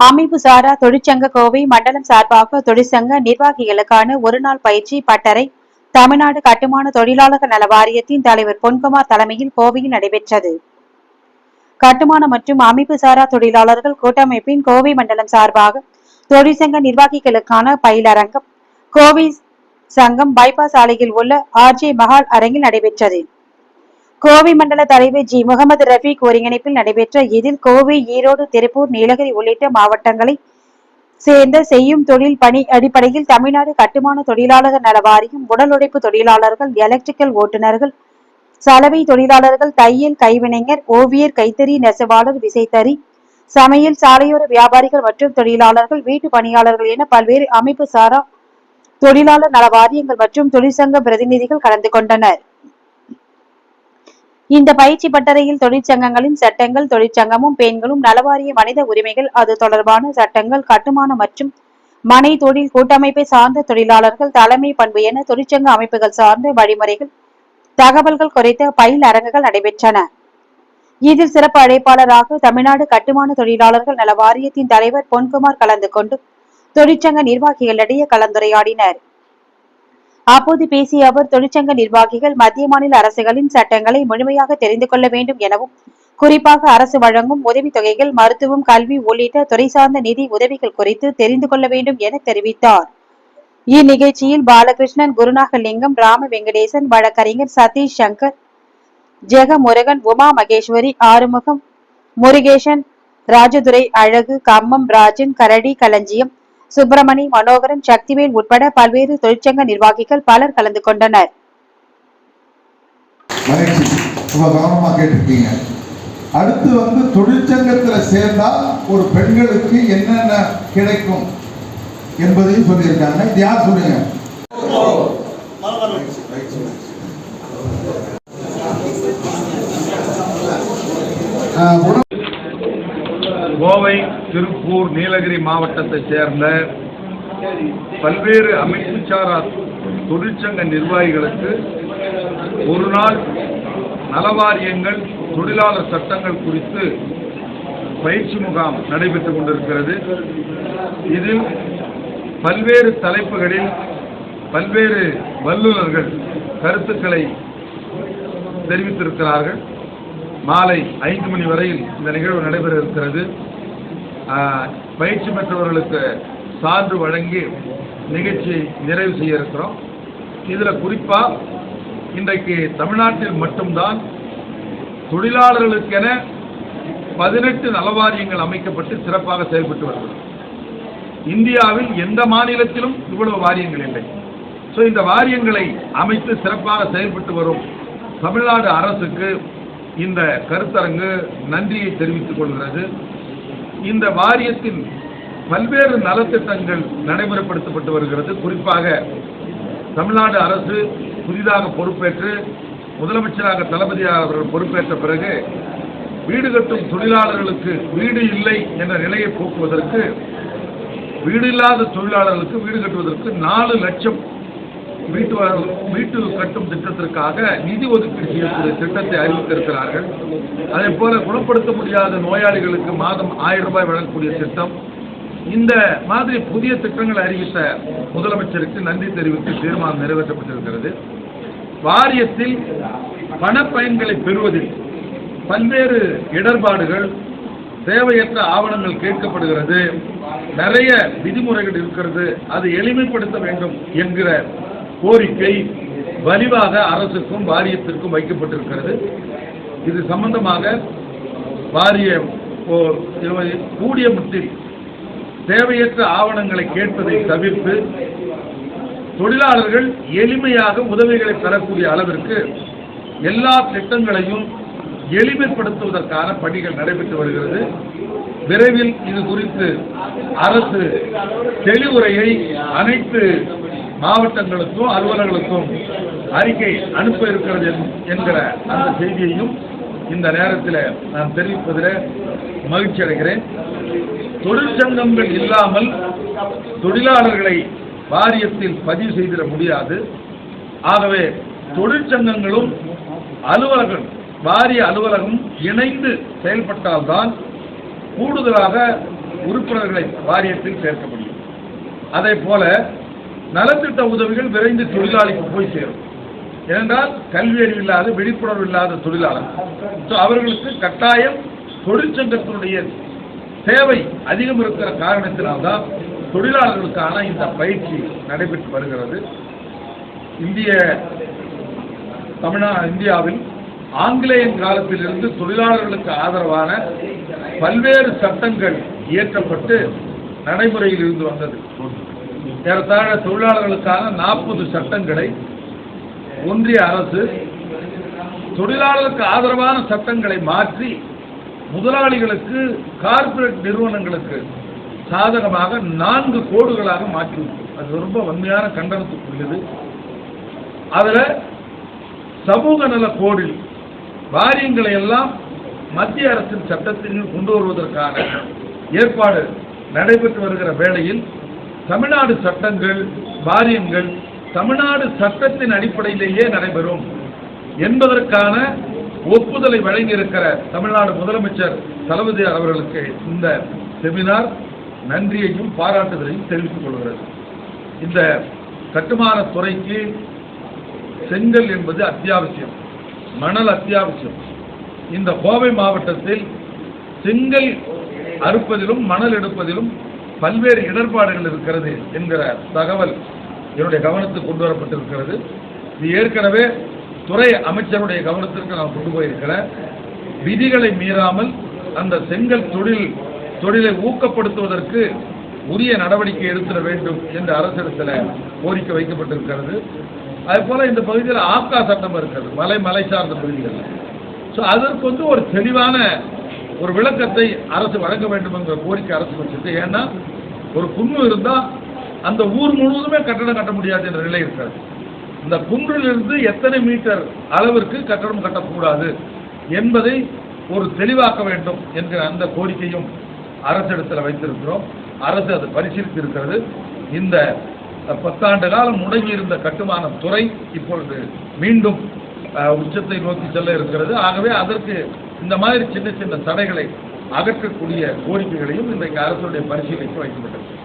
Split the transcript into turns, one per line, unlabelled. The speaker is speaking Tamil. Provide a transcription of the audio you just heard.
அமைப்பு சாரா தொழிற்சங்க கோவை மண்டலம் சார்பாக தொழிற்சங்க நிர்வாகிகளுக்கான ஒருநாள் பயிற்சி பட்டறை தமிழ்நாடு கட்டுமான தொழிலாளர் நல வாரியத்தின் தலைவர் பொன்குமார் தலைமையில் கோவையில் நடைபெற்றது. கட்டுமான மற்றும் அமைப்பு சாரா தொழிலாளர்கள் கூட்டமைப்பின் கோவை மண்டலம் சார்பாக தொழிற்சங்க நிர்வாகிகளுக்கான பயிலரங்கம் கோவை சங்கம் பைபாஸ் சாலையில் உள்ள ஆர்ஜே மஹால் அரங்கில் நடைபெற்றது. கோவை மண்டல தலைவர் ஜி. முகமது ரஃபீக் ஒருங்கிணைப்பில் நடைபெற்ற இதில் கோவை ஈரோடு திருப்பூர் நீலகிரி உள்ளிட்ட மாவட்டங்களை சேர்ந்த செய்யும் தொழில் பணி அடிப்படையில் தமிழ்நாடு கட்டுமான தொழிலாளர் நல வாரியம் உடல் உழைப்பு தொழிலாளர்கள் எலக்ட்ரிக்கல் ஓட்டுநர்கள் சலவை தொழிலாளர்கள் தையல் கைவினைஞர் ஓவியர் கைத்தறி நெசவாளர் விசைத்தறி சமையல் சாலையோர வியாபாரிகள் மற்றும் தொழிலாளர்கள் வீட்டு பணியாளர்கள் என பல்வேறு அமைப்பு சாரா தொழிலாளர் நல வாரியங்கள் மற்றும் தொழிற்சங்க பிரதிநிதிகள் கலந்து கொண்டனர். இந்த பயிற்சி பட்டறையில் தொழிற்சங்கங்களின் சட்டங்கள் தொழிற்சங்கமும் பெண்களும் நலவாரிய மனித உரிமைகள் அது தொடர்பான சட்டங்கள் கட்டுமான மற்றும் மனை தொழில் கூட்டமைப்பை சார்ந்த தொழிலாளர்கள் தலைமை பண்பு என தொழிற்சங்க அமைப்புகள் சார்ந்த வழிமுறைகள் தகவல்கள் குறித்த பயில் அரங்குகள் நடைபெற்றன. இதில் சிறப்பு அழைப்பாளராக தமிழ்நாடு கட்டுமான தொழிலாளர்கள் நல வாரியத்தின் தலைவர் பொன்குமார் கலந்து கொண்டு தொழிற்சங்க நிர்வாகிகளிடையே கலந்துரையாடினர். அப்போது பேசிய அவர் தொழிற்சங்க நிர்வாகிகள் மத்திய மாநில அரசுகளின் சட்டங்களை முழுமையாக தெரிந்து கொள்ள வேண்டும் எனவும் குறிப்பாக அரசு வழங்கும் உதவித் தொகைகள் மருத்துவம் கல்வி உள்ளிட்ட துறை சார்ந்த நிதி உதவிகள் குறித்து தெரிந்து கொள்ள வேண்டும் என தெரிவித்தார். இந்நிகழ்ச்சியில் பாலகிருஷ்ணன் குருநாகலிங்கம் ராம வெங்கடேசன் வழக்கறிஞர் சதீஷ் சங்கர் ஜெகமுருகன் உமா மகேஸ்வரி ஆறுமுகம் முருகேசன் ராஜதுரை அழகு கம்மம் ராஜன் கரடி களஞ்சியம் சுப்பிரமணி மனோகரன் சக்திவேல் உட்பட பல்வேறு தொழிற்சங்க நிர்வாகிகள் பலர் கலந்து கொண்டனர்.
அடுத்து வந்து தொழிற்சங்கத்தில் சேர்ந்தா ஒரு பெண்களுக்கு என்னென்ன கிடைக்கும் என்பதையும் சொல்லியிருக்காங்க. இது யார் சொல்லுங்க
உடல் திருப்பூர் நீலகிரி மாவட்டத்தைச் சேர்ந்த பல்வேறு அமைப்பு சாரா தொழிற்சங்க நிர்வாகிகளுக்கு ஒரு நாள் நலவாரியங்கள் தொழிலாளர் சட்டங்கள் குறித்து பயிற்சி முகாம் நடைபெற்றுக் கொண்டிருக்கிறது. இதில் பல்வேறு தலைப்புகளில் பல்வேறு வல்லுநர்கள் கருத்துக்களை தெரிவித்திருக்கிறார்கள். மாலை ஐந்து மணி வரையில் இந்த நிகழ்வு நடைபெற இருக்கிறது. பயிற்சி பெற்றவர்களுக்கு சான்று வழங்கி நிகழ்ச்சி நிறைவு செய்ய இருக்கிறோம் இதில் குறிப்பாக இன்றைக்கு தமிழ்நாட்டில் மட்டும்தான் தொழிலாளர்களுக்கென பதினெட்டு நலவாரியங்கள் அமைக்கப்பட்டு சிறப்பாக செயல்பட்டு வருகிறது. இந்தியாவில் எந்த மாநிலத்திலும் இவ்வளவு வாரியங்கள் இல்லை. ஸோ இந்த வாரியங்களை அமைத்து சிறப்பாக செயல்பட்டு வரும் தமிழ்நாடு அரசுக்கு இந்த கருத்தரங்கு நன்றியை தெரிவித்துக் கொள்கிறது. இந்த வாரியத்தின் பல்வேறு நலத்திட்டங்கள் நடைமுறைப்படுத்தப்பட்டு வருகிறது. குறிப்பாக தமிழ்நாடு அரசு புதிதாக பொறுப்பேற்று முதலமைச்சராக தளபதி அவர்கள் பொறுப்பேற்ற பிறகு வீடு கட்டும் தொழிலாளர்களுக்கு வீடு இல்லை என்ற நிலையை போக்குவதற்கு வீடு இல்லாத தொழிலாளர்களுக்கு வீடு கட்டுவதற்கு நாலு லட்சம் வீட்டு வீட்டு கட்டும் திட்டத்திற்காக நிதி ஒதுக்கீடு செய்யக்கூடிய திட்டத்தை அறிவித்திருக்கிறார்கள். அதே போல குணப்படுத்த முடியாத நோயாளிகளுக்கு மாதம் ஆயிரம் ரூபாய் வழங்கக்கூடிய திட்டம். இந்த மாதிரி புதிய திட்டங்களை அறிவித்த முதலமைச்சருக்கு நன்றி தெரிவித்து தீர்மானம் நிறைவேற்றப்பட்டிருக்கிறது. வாரியத்தில் பணப்பயன்களை பெறுவதில் பல்வேறு இடர்பாடுகள் தேவையற்ற ஆவணங்கள் கேட்கப்படுகிறது. நிறைய விதிமுறைகள் இருக்கிறது. அது எளிமைப்படுத்த வேண்டும் என்கிற கோரிக்கை வலிவாக அரசுக்கும் வாரியத்திற்கும் வைக்கப்பட்டிருக்கிறது. இது சம்பந்தமாக வாரிய கூடிய மட்டில் தேவையற்ற ஆவணங்களை கேட்பதை தவிர்த்து தொழிலாளர்கள் எளிமையாக உதவிகளை பெறக்கூடிய அளவிற்கு எல்லா திட்டங்களையும் எளிமைப்படுத்துவதற்கான பணிகள் நடைபெற்று வருகிறது. விரைவில் இது குறித்து அரசு தெளிவுரையை அனைத்து மாவட்டங்களுக்கும் அலுவலர்களுக்கும் அறிக்கை அனுப்ப இருக்கிறது என்கிற அந்த செய்தியையும் இந்த நேரத்தில் நான் தெரிவிப்பதில் மகிழ்ச்சி அடைகிறேன். தொழிற்சங்கங்கள் இல்லாமல் தொழிலாளர்களை வாரியத்தில் பதிவு செய்திட முடியாது. ஆகவே தொழிற்சங்கங்களும் அலுவலகம் வாரிய அலுவலகம் இணைந்து செயல்பட்டால்தான் கூடுதலாக உறுப்பினர்களை வாரியத்தில் சேர்க்க முடியும். அதே போல நலத்திட்ட உதவிகள் விரைந்து தொழிலாளிக்கு போய் சேரும். ஏனென்றால் கல்வி அறிவு இல்லாத விழிப்புணர்வு இல்லாத தொழிலாளர். ஸோ அவர்களுக்கு கட்டாயம் தொழிற்சங்கத்தினுடைய தேவை அதிகம் இருக்கிற காரணத்தினால்தான் தொழிலாளர்களுக்கான இந்த பயிற்சி நடைபெற்று வருகிறது. இந்திய தமிழ்நா இந்தியாவில் ஆங்கிலேயன் காலத்திலிருந்து தொழிலாளர்களுக்கு ஆதரவான பல்வேறு சட்டங்கள் இயற்றப்பட்டு நடைமுறையில் இருந்து வந்தது. ஏறத்தாழ தொழிலாளர்களுக்கான நாற்பது சட்டங்களை ஒன்றிய அரசு தொழிலாளர்களுக்கு ஆதரவான சட்டங்களை மாற்றி முதலாளிகளுக்கு கார்ப்பரேட் நிறுவனங்களுக்கு சாதகமாக நான்கு கோடுகளாக மாற்றி அது ரொம்ப வன்மையான கண்டனத்துக்குரியது அதில் சமூக நல கோடில் வாரியங்களை எல்லாம் மத்திய அரசின் சட்டத்தின் கொண்டு வருவதற்கான ஏற்பாடு நடைபெற்று வருகிற வேளையில் தமிழ்நாடு சட்டங்கள் வாரியங்கள் தமிழ்நாடு சட்டத்தின் அடிப்படையிலேயே நடைபெறும். என்பதற்கான ஒப்புதலை வழங்கியிருக்கிற தமிழ்நாடு முதலமைச்சர் தளபதி அவர்களுக்கு இந்த செமினார் நன்றியையும் பாராட்டுதலையும் தெரிவித்துக் கொள்கிறது. இந்த கட்டுமான துறைக்கு செங்கல் என்பது அத்தியாவசியம் மணல் அத்தியாவசியம். இந்த கோவை மாவட்டத்தில் செங்கல் அறுப்பதிலும் மணல் எடுப்பதிலும் பல்வேறு இடர்பாடுகள் இருக்கிறது என்கிற தகவல் என்னுடைய கவனத்துக்கு கொண்டு வரப்பட்டிருக்கிறது. இது ஏற்கனவே துறை அமைச்சருடைய கவனத்திற்கு நான் கொண்டு போயிருக்கிறேன். விதிகளை மீறாமல் அந்த செங்கல் தொழில் தொழிலை ஊக்கப்படுத்துவதற்கு உரிய நடவடிக்கை எடுத்துட வேண்டும் என்று அரசிடத்தில் கோரிக்கை வைக்கப்பட்டிருக்கிறது. அதே இந்த பகுதியில் ஆப்கா சட்டம் இருக்கிறது மலை மலை சார்ந்த பகுதிகளில். ஸோ அதற்கு வந்து ஒரு தெளிவான ஒரு விளக்கத்தை அரசு வழங்க வேண்டும் என்ற கோரிக்கை அரசு வச்சிருக்கு. ஏன்னா ஒரு குன்று இருந்தால் அந்த ஊர் முழுவதுமே கட்டடம் கட்ட முடியாது என்ற நிலை இருக்கிறது இந்த குன்றிலிருந்து எத்தனை மீட்டர் அளவிற்கு கட்டடம் கட்டக்கூடாது என்பதை ஒரு தெளிவாக்க வேண்டும் என்கிற அந்த கோரிக்கையும் அரசிடத்தில் வைத்திருக்கிறோம். அரசு அது பரிசீலித்து இருக்கிறது இந்த பத்தாண்டு காலம் முடங்கியிருந்த கட்டுமான துறை இப்பொழுது மீண்டும் உச்சத்தை நோக்கி செல்ல இருக்கிறது. ஆகவே அதற்கு இந்த மாதிரி சின்ன சின்ன தடைகளை அகற்றக்கூடிய கோரிக்கைகளையும் இன்றைக்கு அரசுடைய பரிசீலனைக்கு வைக்கப்பட்டது